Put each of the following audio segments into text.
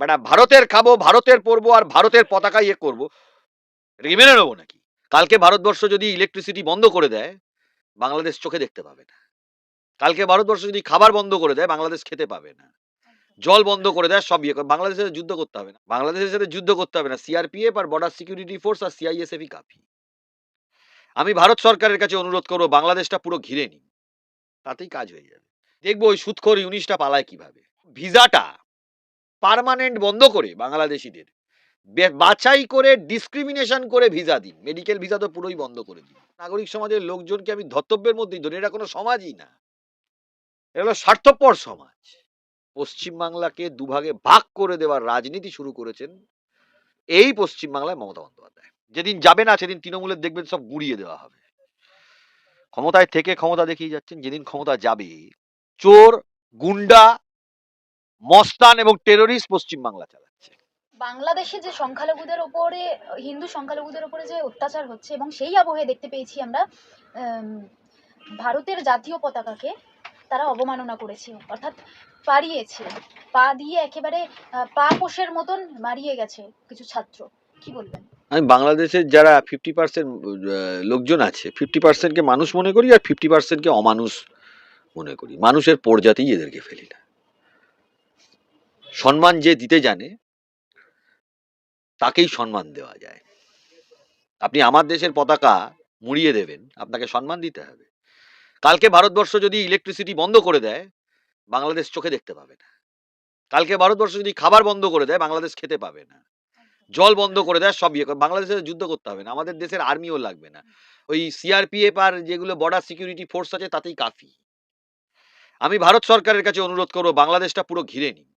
বেটা ভারতের খাব, ভারতের পরবো আর ভারতের পতাকা ইয়ে করব মেনে নেব নাকি? কালকে ভারতবর্ষ যদি ইলেকট্রিসিটি বন্ধ করে দেয়, বাংলাদেশ চোখে দেখতে পাবে না। কালকে ভারতবর্ষ যদি খাবার বন্ধ করে দেয়, বাংলাদেশ খেতে পাবে না। জল বন্ধ করে দেয়, সব ইয়ে বাংলাদেশের সাথে যুদ্ধ করতে হবে না। বাংলাদেশের সাথে যুদ্ধ করতে হবে না। সিআরপিএফ আর বর্ডার সিকিউরিটি ফোর্স আর সিআইএসএফই কাফি। আমি ভারত সরকারের কাছে অনুরোধ করব, বাংলাদেশটা পুরো ঘিরে নিন। তাতেই কাজ হয়ে যাবে। দেখব ওই সুৎখর ইউনিশটা পালায় কীভাবে। ভিসাটা পার্মানেন্ট বন্ধ করে বাংলাদেশিদের। বাছাই করে ডিসক্রিমিনেশন করে ভিসা দিন। মেডিকেল ভিসা তো পুরোই বন্ধ করে দিন। নাগরিক সমাজের লোকজনকে আমি ধর্তব্যের মধ্যেই ধরি, এটা কোনো সমাজই না। এটা হলো স্বার্থপর সমাজ। পশ্চিমবাংলাকে দুভাগে ভাগ করে দেওয়ার রাজনীতি শুরু করেছেন এই পশ্চিমবাংলায় মমতা বন্দ্যোপাধ্যায়। যেদিন যাবে না, সেদিন তৃণমূলের দেখবেন সব গুড়িয়ে দেওয়া হবে। ক্ষমতায় থেকে ক্ষমতা দেখিয়ে যাচ্ছেন, যেদিন ক্ষমতা যাবে, চোর গুন্ডা মস্তান এবং টেররিস্ট পশ্চিমবাংলা চালাচ্ছে। বাংলাদেশে যে সংখ্যালঘুদের ওপরে হিন্দু সংখ্যালঘুদের ওপরে যে অত্যাচার হচ্ছে এবং সেই আবহে দেখতে পেয়েছি আমরা ভারতের জাতীয় পতাকাকে তারা অবমাননা করেছে অর্থাৎ পাড়িয়েছে। পা দিয়ে একেবারে পা পোষের মতন মারিয়ে গেছে কিছু ছাত্র। কি বলবেন? আমি বাংলাদেশের যারা ফিফটি পার্সেন্ট লোকজন আছে ফিফটি পার্সেন্টকে মানুষ মনে করি আর ফিফটি পার্সেন্টকে অমানুষ মনে করি। মানুষের প্রজাতিই এদেরকে ফেলি না সম্মান যে দিতে জানে, তাকেই সম্মান দেওয়া যায়। আপনি আমার দেশের পতাকা মুড়িয়ে দেবেন, আপনাকে সম্মান দিতে হবে। কালকে ভারতবর্ষ যদি ইলেকট্রিসিটি বন্ধ করে দেয়, বাংলাদেশ চোখে দেখতে পাবে না। কালকে ভারতবর্ষ যদি খাবার বন্ধ করে দেয়, বাংলাদেশ খেতে পাবে না। জল বন্ধ করে দেয়, সব ইয়ে বাংলাদেশের যুদ্ধ করতে হবে না, আমাদের দেশের আর্মিও লাগবে না। ওই সিআরপিএফ আর যেগুলো বর্ডার সিকিউরিটি ফোর্স আছে, তাতেই কাফি। আমি ভারত সরকারের কাছে অনুরোধ করব, বাংলাদেশটা পুরো ঘিরে নিন।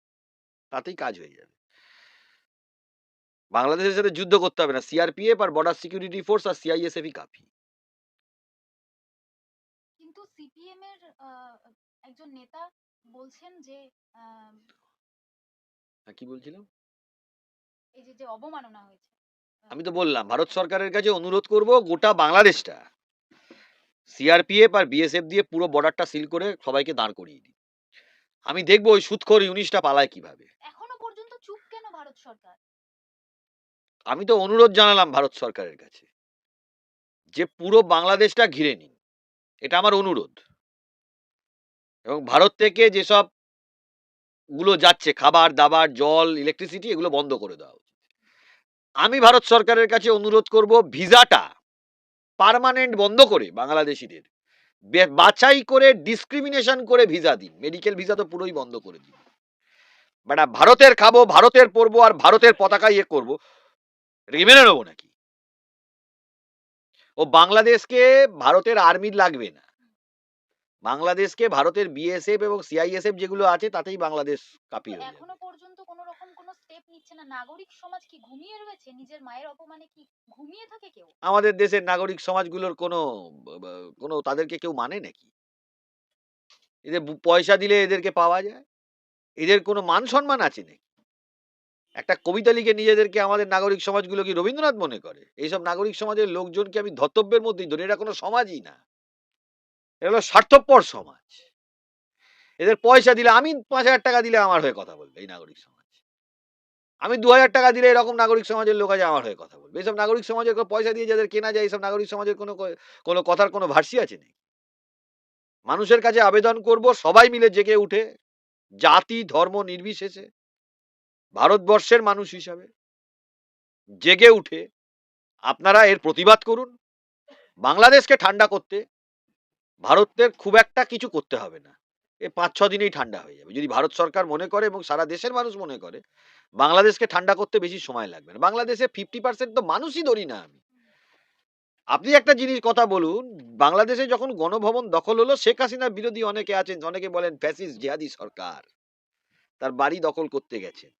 তাতেই কাজ হয়ে যাবে। বাংলাদেশের সাথে যুদ্ধ করতে হবে না। সিআরপিএফ আর বর্ডার সিকিউরিটি ফোর্স আর সিআইএসএফই কাফি। কিন্তু সিপিএম এর একজন নেতা বলছেন যে হ্যাঁ, কি বলছিলাম এই যে যে অবমাননা হয়েছে আমি তো বললাম ভারত সরকারের কাছে অনুরোধ করব গোটা বাংলাদেশটা সিআরপিএফ আর বিএসএফ দিয়ে পুরো বর্ডারটা সিল করে সবাইকে দাঁড় করিয়ে দিই আমি দেখব ওই সুৎখর ইউনিশটা পালায় কীভাবে। এখনও পর্যন্ত চুপ কেন ভারত সরকার? আমি তো অনুরোধ জানালাম ভারত সরকারের কাছে। যে পুরো বাংলাদেশটা ঘিরে নিন এটা আমার অনুরোধ। এবং ভারত থেকে যেসবগুলো যাচ্ছে খাবার দাবার জল ইলেকট্রিসিটি এগুলো বন্ধ করে দেওয়া উচিত। আমি ভারত সরকারের কাছে অনুরোধ করব ভিসাটা পার্মানেন্ট বন্ধ করে বাংলাদেশিদের বাছাই করে ডিসক্রিমিনেশন করে ভিসা দিন। মেডিকেল ভিসা তো পুরোই বন্ধ করে দিন। বেটা, ভারতের খাব, ভারতের পরবো, আর ভারতের পতাকা ইয়ে করব। মেনে নেব নাকি? ও বাংলাদেশকে ভারতের আর্মির লাগবে না। বাংলাদেশকে ভারতের বিএসএফ এবং সিআইএসএফ যেগুলো আছে, তাতেই বাংলাদেশ কাঁপিয়ে এখনও পর্যন্ত কোনো রকম নিচ্ছে না। নাগরিক সমাজ কি ঘুমিয়ে রয়েছে? নিজের মায়ের অপমানে কি ঘুমিয়ে থাকে কেউ? আমাদের দেশের নাগরিক সমাজগুলোর কোনো কোনো তাদেরকে কেউ মানে নাকি? এদের পয়সা দিলে এদেরকে পাওয়া যায়? এদের কোনো মান সম্মান আছে নাকি? একটা কবিতা লিখে নিজেদেরকে আমাদের নাগরিক সমাজগুলো কি রবীন্দ্রনাথ মনে করে? এইসব নাগরিক সমাজের লোকজনকে আমি ধর্তব্যের মধ্যেই ধরি। এটা কোনো সমাজই না। এটা হলো স্বার্থপর সমাজ। এদের পয়সা দিলে আমি পাঁচ হাজার টাকা দিলে আমার হয়ে কথা বলবে এই নাগরিক সমাজ। আমি দু হাজার টাকা দিলে এরকম নাগরিক সমাজের লোক আছে, আমার হয়ে কথা বলবে। এইসব নাগরিক সমাজের পয়সা দিয়ে যাদের কেনা যায় এইসব নাগরিক সমাজের কোনো কোনো কথার কোনো ভার্সি আছে নেই মানুষের কাছে আবেদন করব, সবাই মিলে জেগে উঠে, জাতি, ধর্ম নির্বিশেষে, ভারতবর্ষের মানুষ হিসাবে জেগে উঠে আপনারা এর প্রতিবাদ করুন। বাংলাদেশকে ঠান্ডা করতে, ভারতের খুব একটা কিছু করতে হবে না। এ পাঁচ ছ দিনেই ঠান্ডা হয়ে যাবে। যদি ভারত সরকার মনে করে এবং সারা দেশের মানুষ মনে করে বাংলাদেশকে ঠান্ডা করতে বেশি সময় লাগবে না। বাংলাদেশে ফিফটি পার্সেন্ট তো মানুষই ধরি না আমি। আপনি একটা জিনিস কথা বলুন, বাংলাদেশে যখন গণভবন দখল হলো, শেখ হাসিনার বিরোধী অনেকে আছেন, অনেকে বলেন ফ্যাসিস জিহাদি সরকার। তার বাড়ি দখল করতে গেছে।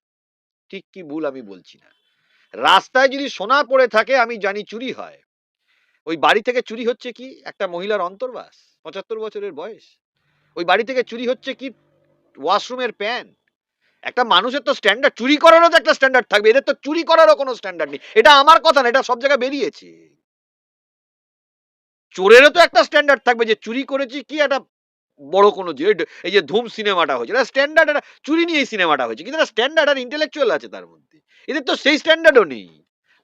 ঠিক কি ভুল আমি বলছি না। রাস্তায় যদি সোনা পড়ে থাকে, আমি জানি চুরি হয়। ওই বাড়ি থেকে চুরি হচ্ছে কি? একটা মহিলার অন্তর্বাস, পঁচাত্তর বছরের বয়স। ওই বাড়ি থেকে চুরি হচ্ছে কি? ওয়াশরুমের প্যান একটা মানুষের তো স্ট্যান্ডার্ড চুরি করারও তো একটা স্ট্যান্ডার্ড থাকবে, এদের তো চুরি করারও কোনো স্ট্যান্ডার্ড নেই। এটা আমার কথা না, এটা সব জায়গায় বেরিয়েছে। চোরেরও তো একটা স্ট্যান্ডার্ড থাকবে যে চুরি করেছি, কি একটা বড় কোনো যে, এই যে ধুম সিনেমাটা হয়েছে, এটা স্ট্যান্ডার্ড একটা চুরি নিয়ে সিনেমাটা হয়েছে, কিন্তু এটা স্ট্যান্ডার্ড আর ইন্টেলেকচুয়াল আছে তার মধ্যে। এদের তো সেই স্ট্যান্ডার্ডও নেই।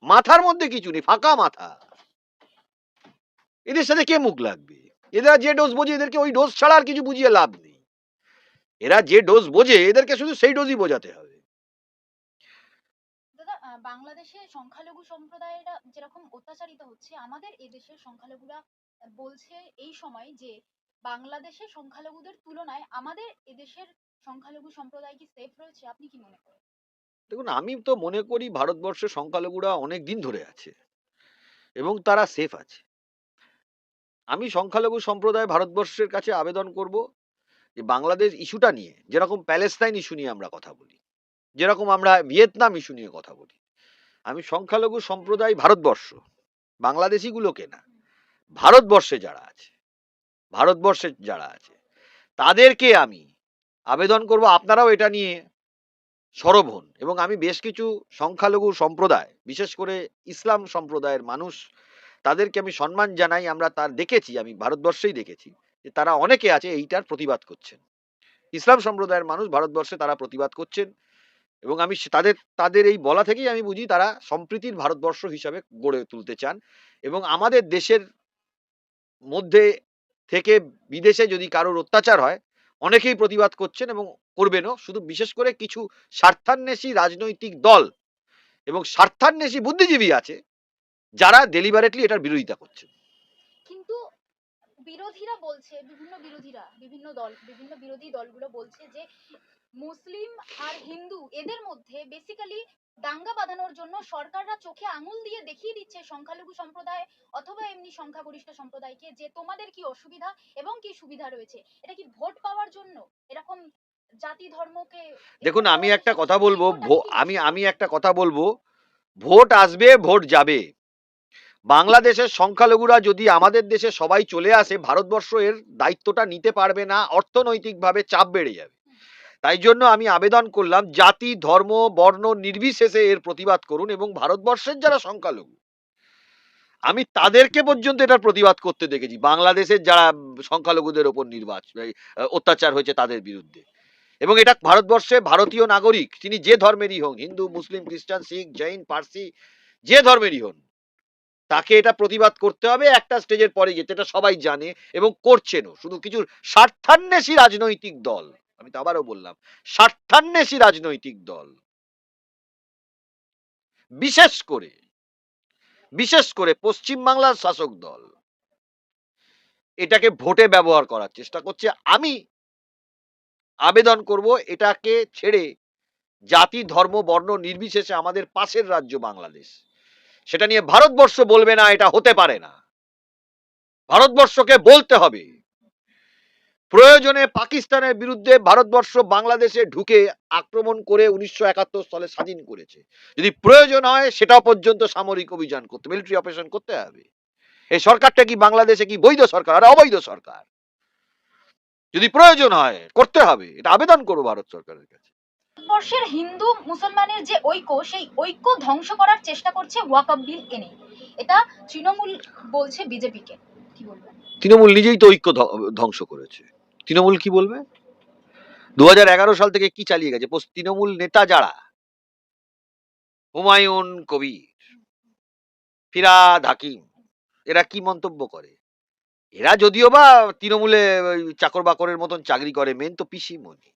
মাথার মধ্যে কিছু নেই, ফাঁকা মাথা। এদের সাথে কে মুখ লাগবে? এদের যে ডোজ বোঝে, এদেরকে ওই ডোজ ছাড়া আর কিছু বুঝিয়ে লাভ নেই। এরা যে ডোজ বোঝে এদেরকে শুধু সেই ডোজই বোঝাতে হবে। দাদা বাংলাদেশে সংখ্যালঘু সম্প্রদায়েরা যেরকম অত্যাচারিত হচ্ছে আমাদের এদেশের সংখ্যালঘুরা বলছে এই সময় যে বাংলাদেশের সংখ্যালঘুদের তুলনায় আমাদের এদেশের সংখ্যালঘু সম্প্রদায় কি সেফ রয়েছে? আপনি কি মনে করেন? দেখুন আমি তো মনে করি ভারতবর্ষের সংখ্যালঘুরা অনেক দিন ধরে আছে এবং তারা সেফ আছে। আমি সংখ্যালঘু সম্প্রদায় ভারতবর্ষের কাছে আবেদন করব যে বাংলাদেশ ইস্যুটা নিয়ে, যেরকম প্যালেস্তাইন ইস্যু নিয়ে আমরা কথা বলি, যেরকম আমরা ভিয়েতনাম ইস্যু নিয়ে কথা বলি, আমি সংখ্যালঘু সম্প্রদায় ভারতবর্ষ বাংলাদেশিগুলোকে না, ভারতবর্ষে যারা আছে, ভারতবর্ষে যারা আছে, তাদেরকে আমি আবেদন করব, আপনারাও এটা নিয়ে সরব হন। এবং আমি বেশ কিছু সংখ্যালঘু সম্প্রদায়, বিশেষ করে ইসলাম সম্প্রদায়ের মানুষ, তাদেরকে আমি সম্মান জানাই, আমরা তার দেখেছি, আমি ভারতবর্ষেই দেখেছি। যে তারা অনেকে আছে এইটার প্রতিবাদ করছেন। ইসলাম সম্প্রদায়ের মানুষ ভারতবর্ষে তারা প্রতিবাদ করছেন এবং আমি তাদের তাদের এই বলা থেকেই আমি বুঝি তারা সম্প্রীতির ভারতবর্ষ হিসাবে গড়ে তুলতে চান এবং আমাদের দেশের মধ্যে থেকে বিদেশে যদি কারোর অত্যাচার হয়, অনেকেই প্রতিবাদ করছেন এবং করবেনও। শুধু বিশেষ করে কিছু স্বার্থান্বেষী রাজনৈতিক দল এবং স্বার্থান্বেষী বুদ্ধিজীবী আছে যারা ডেলিভারেটলি এটার বিরোধিতা করছেন। বিরোধীরা বলছে বিভিন্ন বিরোধীরা বিভিন্ন দল বিভিন্ন বিরোধী দলগুলো বলছে যে মুসলিম আর হিন্দু এদের মধ্যে বেসিক্যালি দাঙ্গা বাঁধানোর জন্য সরকাররা চোখে আঙুল দিয়ে দেখিয়ে দিচ্ছে সংখ্যালঘু সম্প্রদায় অথবা এমনি সংখ্যাগরিষ্ঠ সম্প্রদায়কে যে তোমাদের কি অসুবিধা এবং কি সুবিধা রয়েছে এটা কি ভোট পাওয়ার জন্য? এরকম জাতি ধর্মকে দেখুন আমি একটা কথা বলব আমি আমি একটা কথা বলব ভোট আসবে ভোট যাবে। বাংলাদেশের সংখ্যালঘুরা যদি আমাদের দেশে সবাই চলে আসে, ভারতবর্ষ এর দায়িত্বটা নিতে পারবে না, অর্থনৈতিকভাবে চাপ বেড়ে যাবে। তাই জন্য আমি আবেদন করলাম, জাতি, ধর্ম, বর্ণ নির্বিশেষে এর প্রতিবাদ করুন এবং ভারতবর্ষের যারা সংখ্যালঘু, আমি তাদেরকে পর্যন্ত এটার প্রতিবাদ করতে দেখেছি। বাংলাদেশের যারা সংখ্যালঘুদের ওপর নির্বাচন অত্যাচার হয়েছে তাদের বিরুদ্ধে। এবং এটা ভারতবর্ষে ভারতীয় নাগরিক, তিনি যে ধর্মেরই হন, হিন্দু, মুসলিম, খ্রিস্টান, শিখ, জৈন, পার্সি, যে ধর্মেরই হন তাকে এটা প্রতিবাদ করতে হবে, একটা স্টেজের পরে গিয়ে এটা সবাই জানে এবং করছেনও। শুধু কিছু স্বার্থান্বেষী রাজনৈতিক দল। আমি তো আবারও বললাম, স্বার্থান্বেষী রাজনৈতিক দল। বিশেষ করে বিশেষ করে পশ্চিম বাংলার শাসক দল, এটাকে ভোটে ব্যবহার করার চেষ্টা করছে। আমি আবেদন করব, এটাকে ছেড়ে জাতি, ধর্ম, বর্ণ নির্বিশেষে আমাদের পাশের রাজ্য বাংলাদেশ। সেটা নিয়ে ভারতবর্ষ বলবে না, এটা হতে পারে না। ভারতবর্ষকে বলতে হবে। প্রয়োজনে পাকিস্তানের বিরুদ্ধে ভারতবর্ষ বাংলাদেশে ঢুকে আক্রমণ করে উনিশশো একাত্তর সালে স্বাধীন করেছে। যদি প্রয়োজন হয়, সেটাও পর্যন্ত সামরিক অভিযান করতে মিলিটারি অপারেশন করতে হবে। এই সরকারটা কি বাংলাদেশে কি বৈধ সরকার আর অবৈধ সরকার? যদি প্রয়োজন হয়, করতে হবে। এটা আবেদন করব ভারত সরকারের কাছে। ভারতবর্ষের হিন্দু মুসলমানের যে ঐক্য, সেই ঐক্য ধ্বংস করার চেষ্টা করছে ওয়াকআপ বিল এনে। এটা তৃণমূল বলছে বিজেপিকে। কি তৃণমূল নিজেই তো ঐক্য ধ্বংস করেছে। তৃণমূল কি বলবে? দু সাল থেকে কি চালিয়ে গেছে? তৃণমূল নেতা যারা? হুমায়ুন কবির, ফিরাদ হাকিম, এরা কি মন্তব্য করে? এরা যদিও বা তৃণমূলে চাকর বাকরের মতন চাকরি করে মেন তো পিসি পিসিমণি।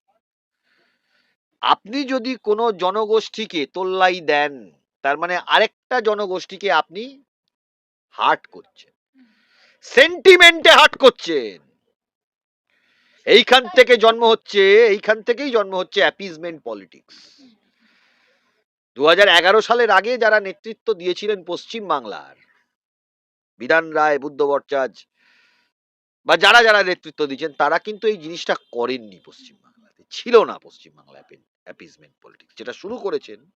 আপনি যদি কোনো জনগোষ্ঠীকে তোল্লাই দেন, তার মানে আরেকটা জনগোষ্ঠীকে আপনি হার্ট করছেন। সেন্টিমেন্টে হার্ট করছেন। এইখান থেকে জন্ম হচ্ছে, এইখান থেকেই জন্ম হচ্ছে অ্যাপিজমেন্ট পলিটিক্স দুহাজার এগারো সালের আগে যারা নেতৃত্ব দিয়েছিলেন পশ্চিম বাংলার, বিধান রায়, বুদ্ধ বা যারা যারা নেতৃত্ব দিয়েছেন, তারা কিন্তু এই জিনিসটা করেননি পশ্চিম বাংলাতে ছিল না পশ্চিম বাংলা অ্যাপিজমেন্ট পলিটিক্স। যেটা শুরু করেছেন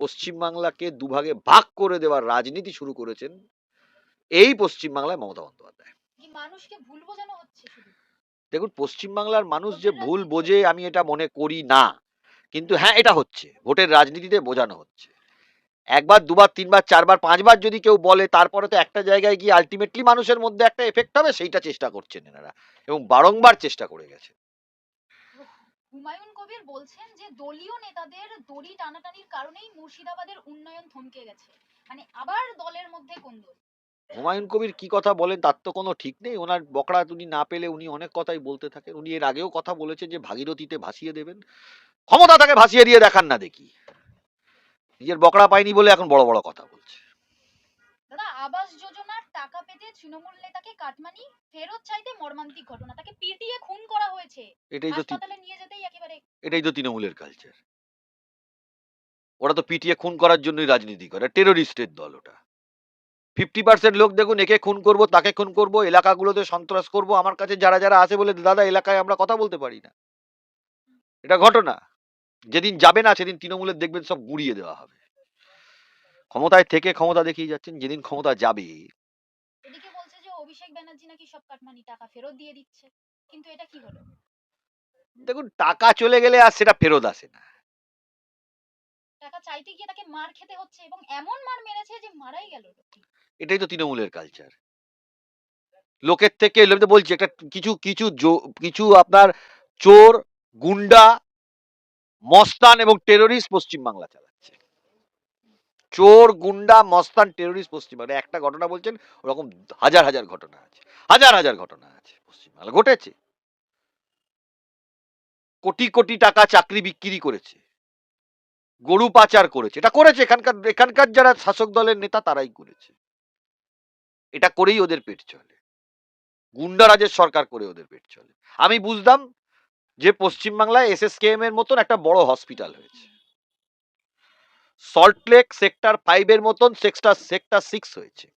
পশ্চিম বাংলাকে দুভাগে ভাগ করে দেওয়ার রাজনীতি শুরু করেছেন এই পশ্চিম বাংলায় মমতা বন্দ্যোপাধ্যায়। দেখুন পশ্চিম বাংলার মানুষ যে ভুল বোঝে আমি এটা মনে করি না। কিন্তু হ্যাঁ এটা হচ্ছে। ভোটের রাজনীতিতে বোঝানো হচ্ছে। একবার দুবার তিনবার চারবার পাঁচবার যদি কেউ বলে তারপরে তো একটা জায়গায় গিয়ে আলটিমেটলি মানুষের মধ্যে একটা এফেক্ট হবে সেইটা চেষ্টা করছেন এনারা। এবং বারংবার চেষ্টা করে গেছে হুমায়ুন কবির বলছেন যে দলীয় নেতাদের দড়ি টানাটানির কারণেই মুর্শিদাবাদের উন্নয়ন থমকে গেছে। মানে আবার দলের মধ্যে কোন্দল হুমায়ুন কবির কি কথা বলেন তার তো কোনো ঠিক নেই। ওনার বকরা উনি না পেলে উনি অনেক কথাই বলতে থাকেন। উনি এর আগেও কথা বলেছেন যে ভাগীরথীতে ভাসিয়ে দেবেন। ক্ষমতা তাকে ভাসিয়ে দিয়ে দেখান না দেখি। নিজের বকরা পায়নি বলে এখন বড় বড় কথা বলছে। দাদা আবাস যোজনার টাকা পেতে তৃণমূল নেতাকে কাটমানি ফেরত চাইতে মর্মান্তিক ঘটনা। তাকে পিটিয়ে খুন করা হয়েছে। এটাই তো হাসপাতালে নিয়ে যেতেই একেবারে এটাই তো তৃণমূলের কালচার ওরা তো পিটিয়ে খুন করার জন্যই রাজনীতি করে। টেরোরিস্টের দল ওটা। ফিফটি পার্সেন্ট লোক দেখুন একে খুন করব তাকে খুন করব এলাকাগুলোতে সন্ত্রাস করব আমার কাছে যারা যারা আসে বলে দাদা এলাকায় আমরা কথা বলতে পারি না। এটা ঘটনা। যেদিন যাবে না সেদিন তৃণমূলের দেখবেন সব গুড়িয়ে দেওয়া হবে। ক্ষমতায় থেকে ক্ষমতা দেখিয়ে যাচ্ছেন যেদিন ক্ষমতা যাবে অভিষেক ব্যানার্জি নাকি সব কাটমানি টাকা ফেরত দিয়ে দিচ্ছে? কিন্তু এটা কি হলো? দেখুন টাকা চলে গেলে আর সেটা ফেরত আসে না। টাকা চাইতে গিয়ে তাকে মার খেতে হচ্ছে এবং এমন মার মেরেছে যে মারাই গেল এটাই তো তৃণমূলের কালচার লোকের থেকে বলছি একটা কিছু কিছু কিছু আপনার চোর গুন্ডা মস্তান এবং টেরোরিস্ট পশ্চিমবাংলা চালাচ্ছে চোর, গুন্ডা, মস্তান টেরোরিস্ট পশ্চিমবাংলা একটা ঘটনা বলছেন, ওরকম হাজার হাজার ঘটনা আছে। হাজার হাজার ঘটনা আছে পশ্চিমবাংলা ঘটেছে। কোটি কোটি টাকা চাকরি বিক্রি করেছে। গরু পাচার করেছে। এটা করেছে। এখানকার এখানকার যারা শাসক দলের নেতা, তারাই করেছে। এটা করেই ওদের পেট চলে। গুন্ডারাজের সরকার করে ওদের পেট চলে। আমি বুঝতাম যে পশ্চিমবাংলায় এসএসকেএম এর মতন একটা বড় হসপিটাল হয়েছে। সল্টলেক সেক্টর ফাইভের মতন সেক্টর সেক্টর সিক্স হয়েছে।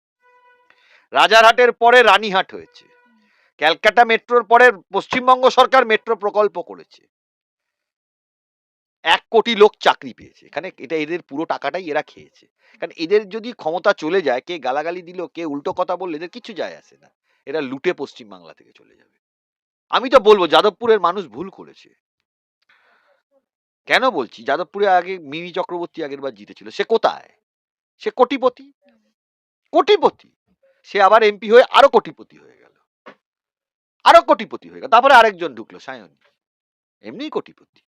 রাজারহাটের পরে রানীহাট হয়েছে। ক্যালকাটা মেট্রোর পরে পশ্চিমবঙ্গ সরকার মেট্রো প্রকল্প করেছে। এক কোটি লোক চাকরি পেয়েছে। এখানে এটা এদের পুরো টাকাটাই এরা খেয়েছে। কারণ এদের যদি ক্ষমতা চলে যায়, কে গালাগালি দিল, কে উল্টো কথা বললে, এদের কিছু যায় আসে না। এরা লুটে পশ্চিমবাংলা থেকে চলে যাবে। আমি তো বলব, যাদবপুরের মানুষ ভুল করেছে। কেন বলছি? যাদবপুরে আগে মিমি চক্রবর্তী আগের বার জিতেছিল। সে কোথায়? সে কোটিপতি? কোটিপতি! সে আবার এমপি হয়ে আরও কোটিপতি হয়ে গেল। আরও কোটিপতি হয়ে গেল। তারপরে আরেকজন ঢুকলো, সায়ন। এমনি কোটিপতি।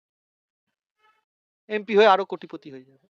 এমপি হয়ে আরও কোটিপতি হয়ে যাবে।